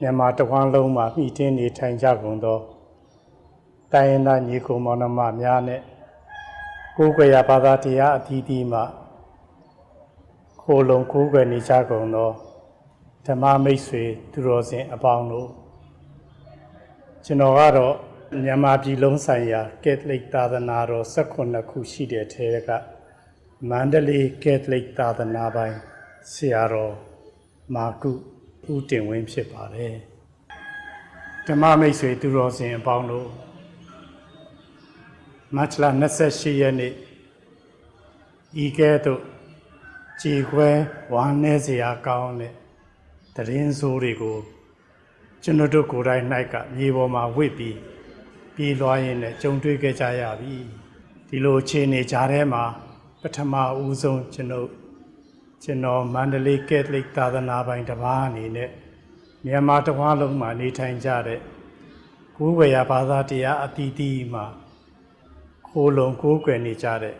မြန်မာတစ်ဝန်းလုံးမှာမှီတင်းနေထိုင်ကြကုန်သောတိုင်းရင်းသားညီကိုမောင်နှမများနဲ့ကိုယ်ကွယ်ရာဘာသာတရားအသီးသီးမှာခိုလုံကိုယ်ကွယ်နေကြကုန်သောဓမ္မမိတ်ဆွေသူတော်စင်အပေါင်းတို့ကျွန်တော်ကတော့မြန်မာပြည်လုံးဆိုင်ရာကက်သလစ်သာသနာတော်16ခုရှိတဲ့ထဲကမန္တလေးကက်သလစ်သာသနာပိုင်းဆရာတော်မာကု ဦးတင်ဝင်းဖြစ်ပါတယ်ဓမ္မမိတ်ဆွေသူတော်စင်အပေါင်းတို့မတ်လ28ရက်နေ့ဤကဲ့သို့ကြည်ခွဲဝမ်းနည်းစရာကောင်းတဲ့တရင်ဆိုးတွေကိုကျွန်တော်တို့ကိုယ်တိုင်၌ကမြေပေါ်မှာဝစ်ပြီးပြေးလွှားရင်းနဲ့ကြုံတွေ့ခဲ့ကြရပြီဒီလိုအခြေအနေကြားထဲမှာပထမဦးဆုံးကျွန်တော် ကျွန်တော်မန္တလေးကက်သလစ်သာသနာပိုင်တစ်ပါးအနေနဲ့မြန်မာတစ်ဝန်းလုံးမှာနေထိုင်ကြတဲ့ကိုယ်ဝေယဘာသာတရားအတီးတီးမှာခိုးလုံကိုးကွယ်နေကြတဲ့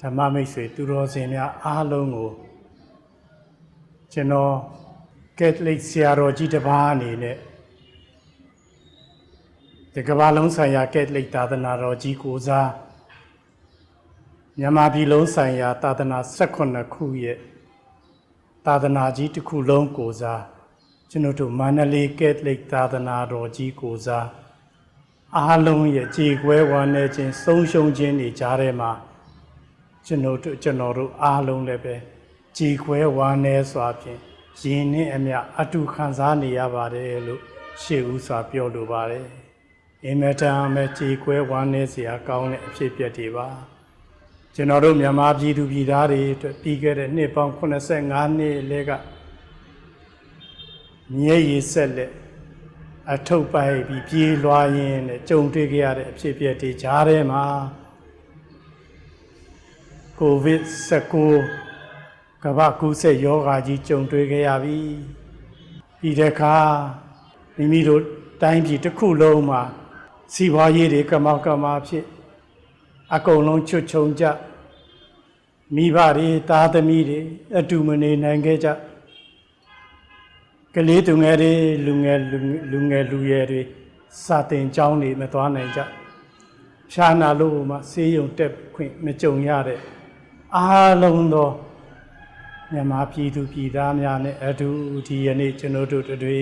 ဓမ္မမိတ်ဆွေသူတော်စင်များအားလုံးကိုကျွန်တော်ကက်သလစ်ဆရာတော်ကြီးတစ်ပါးအနေနဲ့ဒီကမ္ဘာလုံးဆိုင်ရာကက်သလစ်သာသနာတော်ကြီးကိုစား မြန်မာပြည်လုံးဆိုင်ရာသာသနာ18ခုရဲ့သာသနာကြီးတစ်ခုလုံးကိုစားကျွန်တော်တို့မန္တလေးကက်သလစ်သာသနာတော်ကြီးကိုစားအားလုံးရဲ့ကြေကွဲဝမ်းနေခြင်းဆုံးရှုံးခြင်းတွေကြားထဲမှာကျွန်တော်တို့ကျွန်တော်တို့အားလုံးလည်းပဲကြေကွဲဝမ်းနေစွာဖြင့်ရင်နဲ့အမျှအတူခံစားနေရပါတယ်လို့ရှေ့ဦးစွာပြောလိုပါတယ်အင်မတန်ပဲကြေကွဲဝမ်းနေစရာကောင်းတဲ့အဖြစ်အပျက်တွေပါ ကျွန်တော်တို့မြန်မာပြည်သူပြည်သားတွေအတွက်ပြီးခဲ့တဲ့နှစ်ပေါင်း85နှစ်လဲကမြဲရည်ဆက်လက်အထုပ်ပိုက်ပြီးပြေးလွှားရင်းနဲ့ကြုံတွေ့ခဲ့ရတဲ့အဖြစ်အပျက်တွေကြားထဲမှာကိုဗစ်19ကမ္ဘာကူးစက်ရောဂါကြီးကြုံတွေ့ခဲ့ရပြီပြီးတဲ့အခါမိမိတို့တိုင်းပြည်တစ်ခုလုံးမှာစီးပွားရေးတွေကမောက်ကမာဖြစ်အကုန်လုံးချွတ်ချုံကြ မိဘတွေသားသမီးတွေအတူမနေနိုင်ခဲ့ကြကလေးသူငယ်တွေလူငယ်လူလူငယ်လူရွယ်တွေစာတင်ကျောင်းတွေမသွားနိုင်ကြဖြာနာလို့မှဆေးရုံတက်ခွင့်မကြုံရတဲ့အားလုံးသောမြန်မာပြည်သူပြည်သားများနဲ့အတူဒီယနေ့ကျွန်တော်တို့တွေ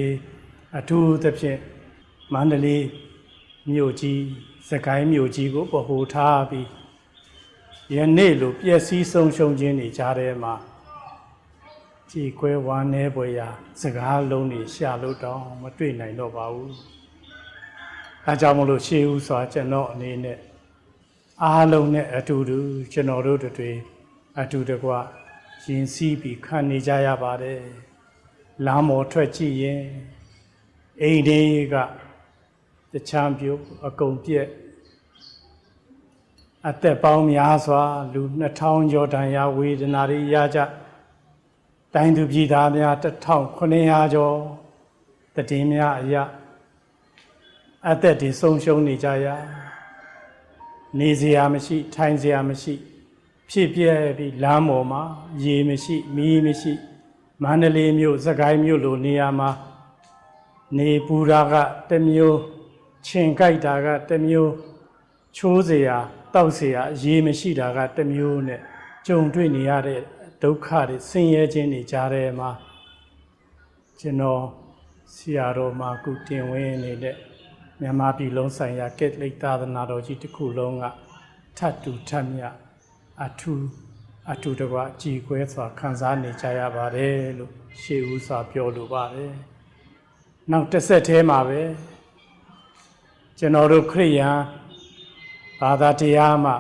အထူးသဖြင့်မန္တလေးမြို့ကြီးစကိုင်းမြို့ကြီးကိုပဟိုထားပြီး ယနေ့လိုပျက်စီးဆုံးရှုံးခြင်းတွေကြားထဲမှာကြည်ခွဲဝမ်းနည်းပွေရာစကားလုံးတွေရှာလို့တောင်းမတွေ့နိုင်တော့ပါဘူး။အဲကြောင့်မလို့ရှေးဦးစွာကျွန်တော်အနေနဲ့အားလုံးနဲ့အတူတူကျွန်တော်တို့တွေအတူတကွရင်စီးပြီးခံနေကြရပါတယ်။လမ်းမော်ထွက်ကြည့်ရင်အိမ်တွေကတချမ်းပြုတ်အကုန်ပြက် အသက်ပေါင်းများစွာလူ2000ကျော်တန်ရာဝေဒနာတွေရကြတိုင်းသူပြည်သားများ1900ကျော်တည်င်းများအရာအသက်တွေဆုံးရှုံးနေကြရနေစရာမရှိ ထိုင်စရာမရှိ ဖြစ်ပြဲပြီးလမ်းပေါ်မှာရေမရှိမီးမရှိမန္တလေးမြို့စကိုင်းမြို့လိုနေရာမှာနေပူတာကတစ်မျိုးခြင်ကြိုက်တာကတစ်မျိုးချိုးစရာ တောက်เสียရေမရှိတာကတစ်မျိုးနဲ့ကြုံတွေ့နေရတဲ့ဒုက္ခတွေဆင်းရဲခြင်းတွေကြားထဲမှာကျွန်တော်ဆရာတော်မာကုတင်ဝင်းနေတဲ့မြန်မာပြည်လုံးဆိုင်ရာကက်သလစ်သာသနာတော်ကြီးတစ်ခုလုံးကထတ်တူထတ်မြတ်အထူးအထူးတကွကြည်ခွဲစွာခံစားနေကြရပါတယ်လို့ရှေးဦးစွာပြောလိုပါတယ်နောက်တစ်ဆက်သေးမှာပဲကျွန်တော်တို့ခရိယန် ဘာသာတရားမှ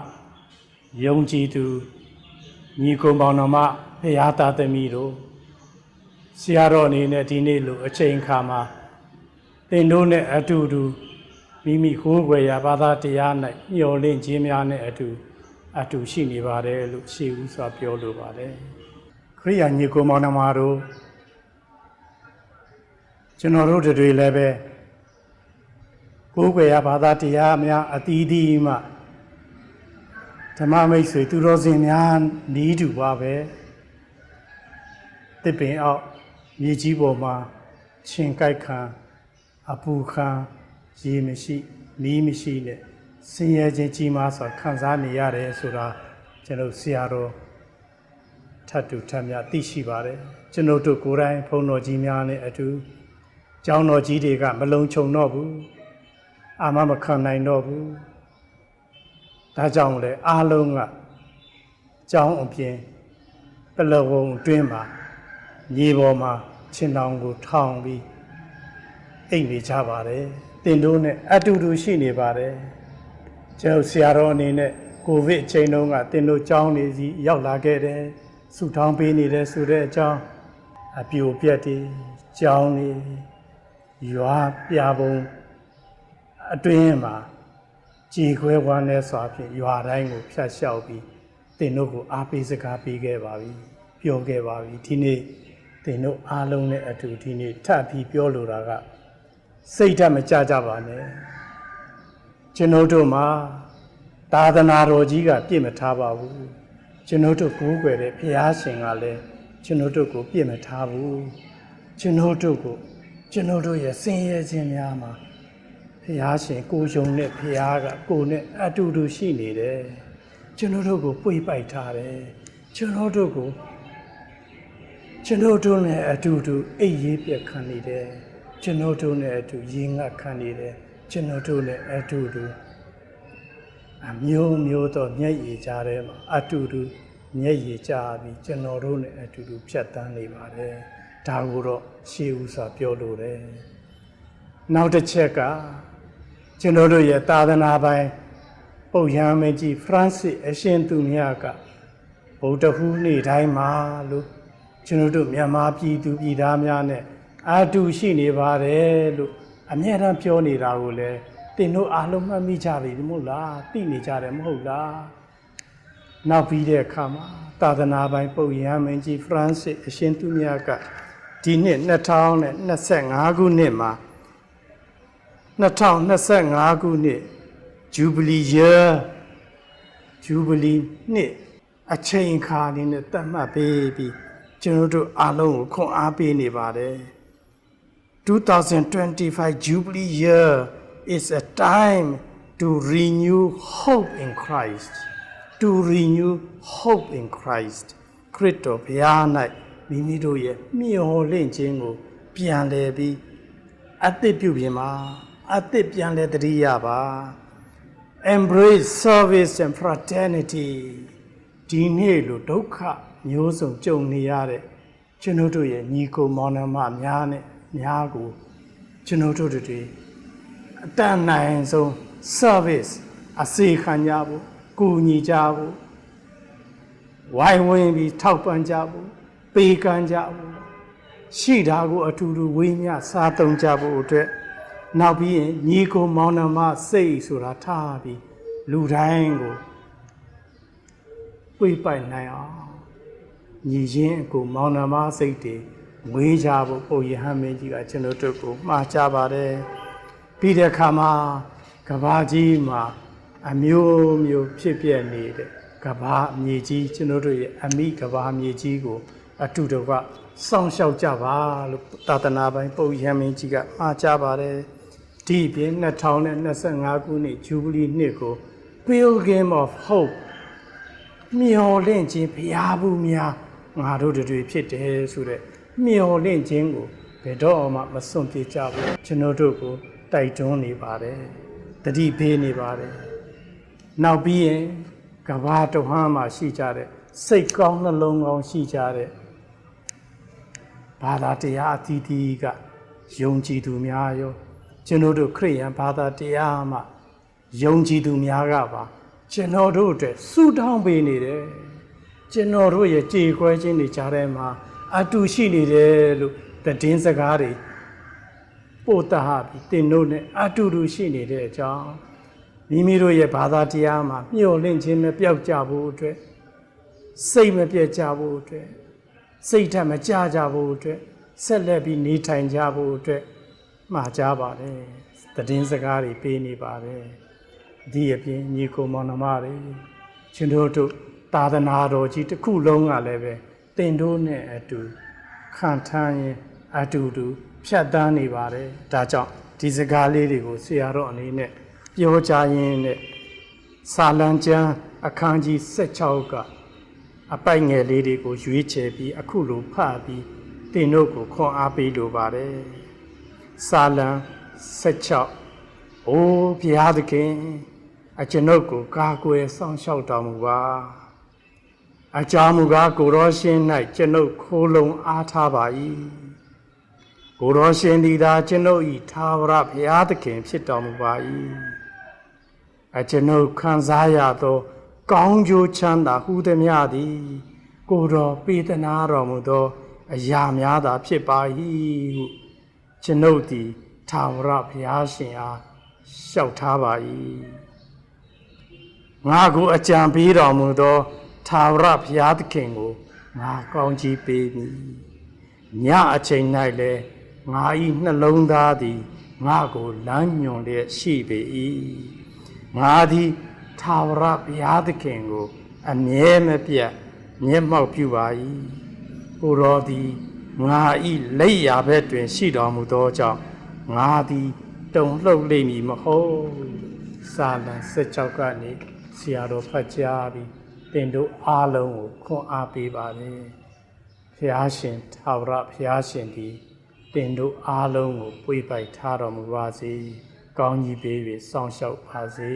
ယုံကြည်သူညီကုံပေါင်းတော်မှဘုရားသားသမီးတို့ဆရာတော်အနေနဲ့ဒီနေ့လိုအချိန်ခါမှာသင်တို့နဲ့အတူတူမိမိကိုယ်ွယ်ရာဘာသာတရား၌မျှော်လင့်ခြင်းများနဲ့အတူအတူရှိနေပါတယ်လို့ရှေးဦးစွာပြောလိုပါတယ်ခရိယာညီကုံပေါင်းတော်မှာတို့ကျွန်တော်တို့တွေလည်းပဲ ကိုယ်ွယ်ရာဘာသာတရားများအသီးသီးမှဓမ္မမိတ်ဆွေသူတော်စင်များနီးတူပါပဲတစ်ပင်အောက်မြေကြီးပေါ်မှာချင်းကြိုက်ခံအပူခံရေမရှိမီးမရှိနဲ့ဆင်းရဲခြင်းကြီးမားစွာခံစားနေရတယ်ဆိုတာကျွန်တော်ဆရာတော်ထပ်တူထပ်မြတ်သိရှိပါတယ်ကျွန်တော်တို့ကိုယ်တိုင်ဘုန်းတော်ကြီးများနဲ့အတူကျောင်းတော်ကြီးတွေကမလုံခြုံတော့ဘူး အာမမခံနိုင်တော့ဘူးဒါကြောင့်လေအားလုံးကကျောင်းအပြင်ပလဝုံအတွင်းမှာမြေပေါ်မှာခြင်တောင်ကိုထောင်ပြီးအိတ်နေကြပါတယ်တင်တို့နဲ့အတူတူရှိနေပါတယ်ကျွန်တော်ဆရာတော်အနေနဲ့ကိုဗစ်အချိန်တုန်းကတင်တို့ကျောင်းနေစီရောက်လာခဲ့တယ်ဆူထောင်းပေးနေတယ်ဆိုတဲ့အကြောင်းအပြိုပြက်တွေကျောင်းနေရွာပြပုံ အတွင်းမှာကြည်ခွဲဝမ်းလဲစွာဖြင့်ရွာတိုင်းကိုဖြတ်လျှောက်ပြီးတင်တို့ကိုအားပေးစကားပေးခဲ့ပါပြီပြောခဲ့ပါပြီဒီနေ့တင်တို့အားလုံးနဲ့အတူဒီနေ့ထပ်ပြီးပြောလိုတာကစိတ်ဓာတ်မကြကြပါနဲ့ကျွန်တော်တို့မှာသာသနာတော်ကြီးကပြည့်မထားပါဘူးကျွန်တော်တို့ကိုးကွယ်တဲ့ဘုရားရှင်ကလည်းကျွန်တော်တို့ကိုပြည့်မထားဘူးကျွန်တော်တို့ကိုကျွန်တော်တို့ရဲ့ဆင်းရဲခြင်းများမှာ ဘုရားရှင်ကိုယုံတဲ့ဘုရားကကိုနဲ့အတူတူရှိနေတယ်ကျွန်တော်တို့ကိုပွေပိုက်ထားတယ်ကျွန်တော်တို့ကိုကျွန်တော်တို့နဲ့အတူတူအိပ်ရေးပြက်ခံနေတယ်ကျွန်တော်တို့နဲ့အတူရင်ငတ်ခံနေတယ်ကျွန်တော်တို့နဲ့အတူတူအမျိုးမျိုးသောမျက်ရည်ကြားထဲမှာအတူတူမျက်ရည်ကြားပြီးကျွန်တော်တို့နဲ့အတူတူဖြတ်တန်းနေပါတယ်ဒါကိုတော့ရှေးဥစွာပြောလို့တယ်နောက်တစ်ချက်က ကျွန်တော်တို့ရဲ့သာသနာပိုင်ပုပ်ရဟန်းမင်းကြီးဖရန့်စစ်အရှင်သူမြတ်ကဗုဒ္ဓဟူးနေ့တိုင်းမှာလို့ကျွန်တော်တို့မြန်မာပြည်သူပြည်သားများနဲ့အာတူရှိနေပါတယ်လို့အမြဲတမ်းပြောနေတာကိုလည်းတင်တို့အားလုံးမှတ်မိကြပြီမဟုတ်လားသိနေကြတယ်မဟုတ်လားနောက်ပြီးတဲ့အခါမှာသာသနာပိုင်ပုပ်ရဟန်းမင်းကြီးဖရန့်စစ်အရှင်သူမြတ်ကဒီနှစ်2025ခုနှစ်မှာ 2025ခုနှစ် Jubilee year Jubilee နှစ်အချိန်ခါအနေနဲ့သတ်မှတ်ပေးပြီးကျွန်တော်တို့အားလုံးကိုခွန်အားပေးနေပါတယ်2025 Jubilee year is a time to renew hope in Christ to renew hope in Christ ခရစ်တော်ဘုရား၌မိမိတို့ရဲ့မျှော်လင့်ခြင်းကို ပြန်လည်ပြီးအသစ်ပြုပြင်ပါ အသစ်ပြန်လည်တတိယပါ embrace service and fraternity ဒီနေ့လိုဒုက္ခမျိုးစုံကြုံနေရတဲ့ကျွန်တော်တို့ရဲ့ညီကိုမောင်နှမများနဲ့များကိုကျွန်တော်တို့တွေအတန်နိုင်ဆုံး service အစေခံကြဖို့ကူညီကြဖို့ဝိုင်းဝန်းပြီးထောက်ပံ့ကြဖို့ပေးကမ်းကြဖို့ရှိတာကိုအထူးထူးဝေးမြစားသုံးကြဖို့အတွက် နောက်ပြီးရင်ညီကိုမောင်နှမစိတ်ဆိုတာထားပြီးလူတိုင်းကိုပြိပိုက်နိုင်အောင်ညီချင်းအကိုမောင်နှမစိတ်တွေမွေးကြဖို့ပုံရဟန်းမင်းကြီးကကျွန်တော်တို့ကိုမှားကြပါတယ်ပြီးတဲ့အခါမှာကဘာကြီးမှာအမျိုးမျိုးဖြစ်ပြနေတဲ့ကဘာမြေကြီးကျွန်တော်တို့ရဲ့အမိကဘာမြေကြီးကို အတူတူကစောင့်ရှောက်ကြပါလို့သာသနာပိုင်ပုံရဟန်းမင်းကြီးကမှားကြပါတယ် ဒီအပြင်2025ခုနှစ်ဂျူဘလီနှစ်ကို Pilgrim of Hope မျော်လင့်ခြင်းဘုရားဘူးများငါတို့တွေဖြစ်တယ်ဆိုတဲ့မျော်လင့်ခြင်းကိုဘယ်တော့မှမစွန့်ပြေကြဘူးကျွန်တော်တို့ကိုတိုက်တွန်းနေပါတယ်တတိပေးနေပါတယ်နောက်ပြီးရင်ကဘာတဝမ်းမှာရှိကြတဲ့စိတ်ကောင်းနှလုံးကောင်းရှိကြတဲ့ဘာသာတရားအသီးသီးကယုံကြည်သူများရော ကျွန်တော်တို့ခရိယန်ဘာသာတရားမှယုံကြည်သူများကပါကျွန်တော်တို့အတွက်ဆူတောင်းပေးနေတယ်ကျွန်တော်တို့ရဲ့ကြေခွဲခြင်းတွေကြားထဲမှာအတူရှိနေတယ်လို့တည်င်းစကားတွေပို့တာပြီးတင်တို့နဲ့အတူတူရှိနေတဲ့အကြောင်းမိမိတို့ရဲ့ဘာသာတရားမှာမျှော်လင့်ခြင်းမပြောက်ကြဖို့အတွက်စိတ်မပြတ်ကြဖို့အတွက်စိတ်ဓာတ်မကြကြဖို့အတွက်ဆက်လက်ပြီးနေထိုင်ကြဖို့အတွက် မှာကြပါတယ်တည်င်းစကားတွေပေးနေပါတယ်ဒီအပြင်ညီကိုမောင်နှမတွေရှင်တို့တို့သာသနာတော်ကြီးတစ်ခုလုံးကလည်းပဲတင်တို့နဲ့အတူခံထမ်းရင်အတူတူဖြတ်တန်းနေပါတယ်ဒါကြောင့်ဒီစကားလေးတွေကိုဆရာတော်အနေနဲ့ပြောကြရင်းနဲ့စာလံကျမ်းအခန်းကြီး16ကအပိုက်ငယ်လေးတွေကိုရွေးချယ်ပြီးအခုလိုဖတ်ပြီးတင်တို့ကိုခွန်အားပေးလိုပါတယ် စာလံ16အိုးဘုရားသခင်အကျွန်ုပ်ကိုကာကွယ်စောင့်ရှောက်တော်မူပါအကြောင်းမူကားကိုရောရှင်း၌ကျွန်ုပ်ခိုးလုံအားထားပါ၏ကိုရောရှင်သည်သာကျွန်ုပ်၏သာဝရဘုရားသခင်ဖြစ်တော်မူပါ၏အကျွန်ုပ်ခံစားရသော ကောင်းကျိုးချမ်းသာဟူသည်များသည် ကိုယ်တော်ပေးသနာတော်မူသော အရာများသာဖြစ်ပါ၏ဟု ကျွန်ုပ်သည်သာဝရဘုရားရှင်အားလျှောက်ထားပါ၏ငါကိုအကြံပေးတော်မူသောသာဝရဘုရားသခင်ကိုငါကောင်းချီးပေးမည်ညအချိန်၌လည်းငါ၏နှလုံးသားသည်ငါကိုလမ်းညွန်လျက်ရှိပေ၏ငါသည်သာဝရဘုရားသခင်ကိုအမြဲမပြတ်မျက်မှောက်ပြုပါ၏ကိုယ်တော်သည် ငါ၏လက်ရာဘက်တွင်ရှိတော်မူသောကြောင့်ငါသည်တုံလှုပ်လိမ့်မည်မဟုတ်စာလံ16ကနေဆရာတော်ဖတ်ကြားပြီးတင်တို့အားလုံးကိုခွန်အားပေးပါလေဖျားရှင်သာဝရဖျားရှင်သည်တင်တို့အားလုံးကိုပွေပိုက်ထားတော်မူပါစေကောင်းကြီးပေးပြီးစောင့်ရှောက်ပါစေ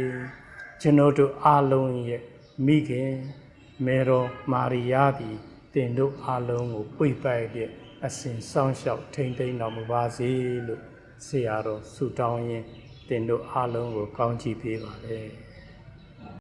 ကျွန်တော်တို့အားလုံးရဲ့မိခင်မေတော်မာရိယာသည်တင်တို့အားလုံးကိုပွေပိုက်တဲ့ အစဉ်စောင့်ရှောက်ထိန်သိမ်းတော်မူပါစေလို့ဆရာတော်ဆုတောင်းရင်တင်တို့အားလုံးကိုကောင်းချီးပေးပါလေ